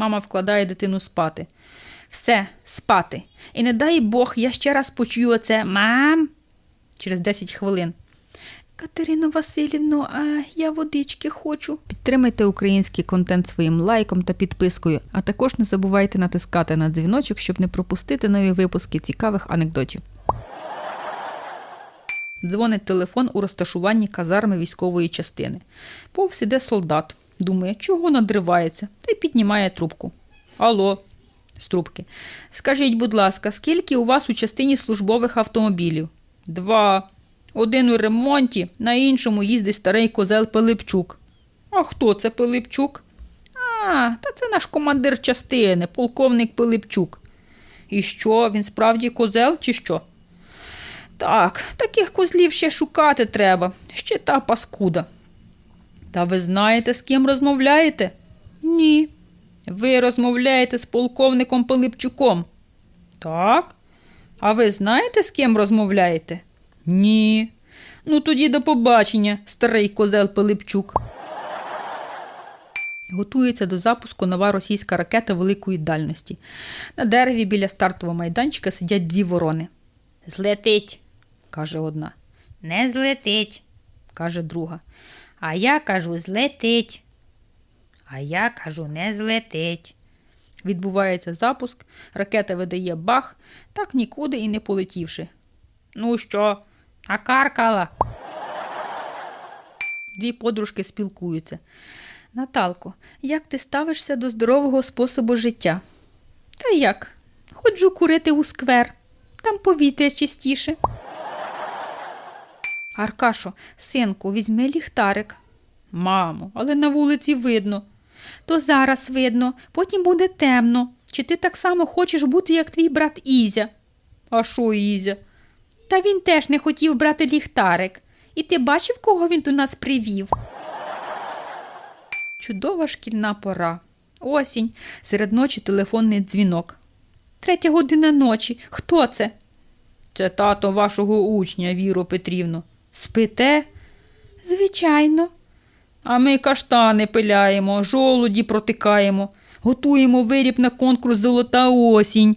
Мама вкладає дитину спати. Все, спати. І не дай Бог, я ще раз почую оце мам через 10 хвилин. Катерино Васильівно, а я водички хочу. Підтримайте український контент своїм лайком та підпискою, а також не забувайте натискати на дзвіночок, щоб не пропустити нові випуски цікавих анекдотів. Дзвонить телефон у розташуванні казарми військової частини. Повз іде солдат. Думає, чого надривається, та й піднімає трубку. Алло, з трубки. Скажіть, будь ласка, скільки у вас у частині службових автомобілів? Два. Один у ремонті, на іншому їздить старий козел Пилипчук. А хто це Пилипчук? А, та це наш командир частини, полковник Пилипчук. І що, він справді козел чи що? Так, таких козлів ще шукати треба, ще та паскуда. Та ви знаєте, з ким розмовляєте? Ні. Ви розмовляєте з полковником Пилипчуком. Так. А ви знаєте, з ким розмовляєте? Ні. Ну тоді до побачення, старий козел Пилипчук. Готується до запуску нова російська ракета великої дальності. На дереві біля стартового майданчика сидять дві ворони. Злетить, каже одна. Не злетить, каже друга. А я кажу, злетить. А я кажу, не злетить. Відбувається запуск, ракета видає бах, так нікуди і не полетівши. Ну що, накаркала? Дві подружки спілкуються. Наталко, як ти ставишся до здорового способу життя? Та як? Ходжу курити у сквер. Там повітря чистіше. Аркашо, синку, візьми ліхтарик. Мамо, але на вулиці видно. То зараз видно, потім буде темно. Чи ти так само хочеш бути, як твій брат Ізя? А що Ізя? Та він теж не хотів брати ліхтарик. І ти бачив, кого він до нас привів? Чудова шкільна пора. Осінь. Серед ночі телефонний дзвінок. Третя година ночі. Хто це? Це тато вашого учня, Віро Петрівно. Спите? Звичайно. А ми каштани пиляємо, жолуді протикаємо, готуємо виріб на конкурс Золота осінь.